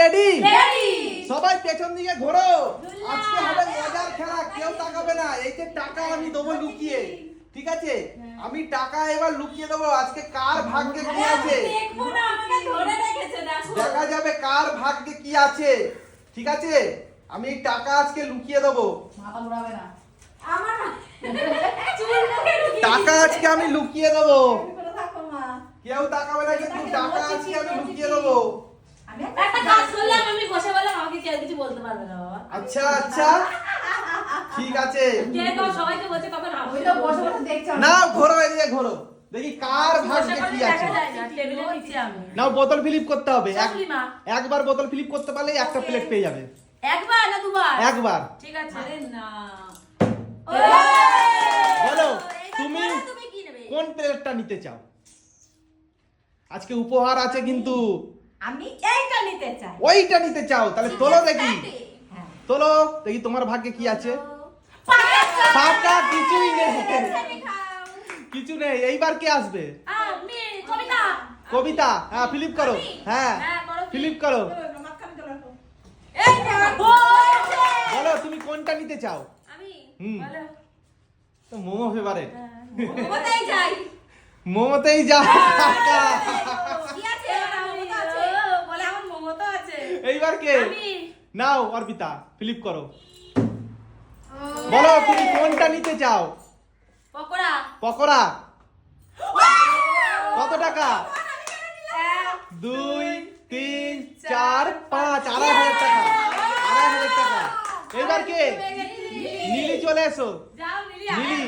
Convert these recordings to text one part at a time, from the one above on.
Ready ready সবাই পেছন দিকে ঘোরো। আজকে হবে মজার খেলা কেউ তাকাবে না। এই যে টাকা আমি দেবো লুকিয়ে ঠিক আছে? আমি টাকা এবার লুকিয়ে দেবো। আজকে কার ভাগ্যে কি আছে? দেখব না আমাকে ধরে রেখেছে দেখো। দেখা যাবে কার ভাগ্যে কি আছে। ঠিক আছে? আমি এই টাকা আজকে লুকিয়ে দেবো। মাথা ঘোরাবে না। আমার চুল মুখে ঢুকিয়ে টাকা আজকে আমি লুকিয়ে দেবো। কেউ তাকাবে না কিন্তু টাকা আজকে আমি লুকিয়ে দেবো আমি একটা কাজ করলাম আমি বসে বললাম আমাকে কেউ কিছু বলতে পারবে না বাবা আচ্ছা আচ্ছা। ঠিক আছে। কে তো সবাইকে বলছে কখন হবে? তো বসে বসে দেখছ না ঘোরো এদিকে ঘোরো। দেখি কার ভাগ্যে কি আছে। না টেবিলের নিচে আমি। নাও বোতল ফিলিপ করতে হবে। এক- চাকরি মা। একবার বোতল ফিলিপ করতে পারলেই একটা প্লেট পেয়ে যাবে। একবার না দুবার? একবার। ঠিক আছে আরে না। বলো, তুমি- বলো তুমি কি কোন প্লেটটা নিতে চাও? আজকে উপহার আছে কিন্তু আমি এইটা নিতে চাই। ওইটা নিতে চাও তাহলে তোলো দেখি। তোলো দেখি তোমার ভাগ্যে কি আছে। পাকা কিছুই নেই। কিছু নেই এইবার কে আসবে? কবিতা। হ্যাঁ ফিলিপ করো। হ্যাঁ হ্যাঁ, ফিলিপ। করো। বলো তুমি কোনটা নিতে চাও? হুম। তো মোমো ফেভারেট যাই। মোমোতেই যা কি আছে মোমো তো আছে? বলে আমার মোমো তো আছে। এইবার কে? আমি। নাও অর্পিতা ফিলিপ করো। বলো তুমি কোনটা নিতে চাও? পকোড়া। পকোড়া। কত টাকা? দুই তিন চার পাঁচ আড়াই হাজার টাকা। আড়াই হাজার টাকা। এবার কে? নীলি চলে এসো। নীলি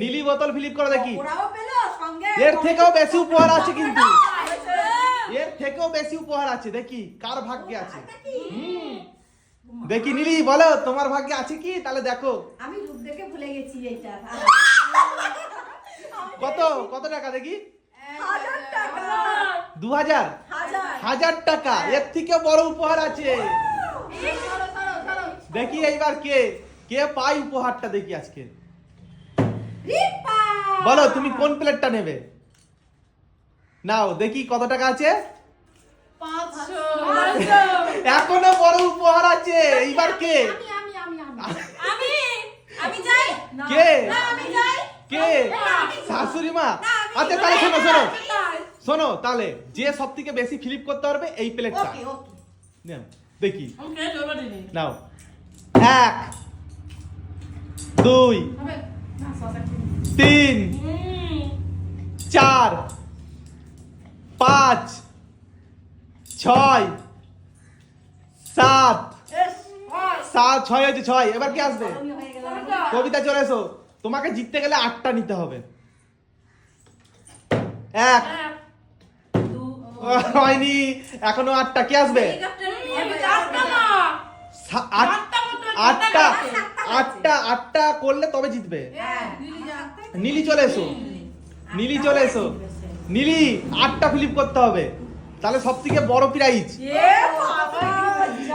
নীলি। বোতল ফিলিপ করো দেখি। এর থেকেও বেশি উপহার আছে কিন্তু। থেকেও বেশি উপহার আছে দেখি কার ভাগ্যে আছে। দেখি নীলি বলো তোমার ভাগ্যে আছে কি? তাহলে দেখো। আমি রূপ দেখে ভুলে গেছি এইটা কত? কত টাকা দেখি? দু হাজার। হাজার। টাকা। এর থেকে বড় উপহার আছে। দেখি এইবার কে কে পাই উপহারটা দেখি আজকে। বলো তুমি কোন প্লেটটা নেবে? নাও দেখি কত টাকা আছে। এখনও বড় উপহার আছে এইবার কে? আমি আমি আমি আমি। আমি আমি যাই কে? আমি যাই কে? শাশুড়ি মা? আচ্ছা তাহলে শোনো শোনো। শোনো তাহলে যে সব থেকে বেশি ফিলিপ করতে পারবে এই প্লেটটা ওকে ওকে। নাও, দেখি। ওকে জোর দিনি নাও। এক দুই তিন। চার পাঁচ ছয় সাত সাত ছয় হয়েছে ছয় এবার কি আসবে হয়ে কবিতা চলে এসো তোমাকে জিততে গেলে আটটা নিতে হবে এক হয়নি এখনও আটটা কি আসবে আট- আটটা আটটা আটটা করলে তবে জিতবে হ্যাঁ নীলি চলে এসো নীলি চলে এসো নীলি আটটা ফিলিপ করতে হবে তাহলে সব থেকে বড় প্রাইজ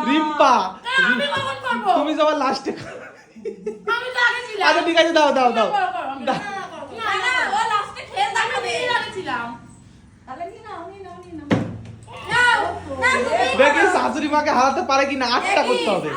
রিম্পা? তুমি সবার লাস্টে আচ্ছা ঠিক আছে দাও দাও। দাও। দেখি শাশুড়ি মাকে হারাতে পারে কিনা, আটটা করতে হবে।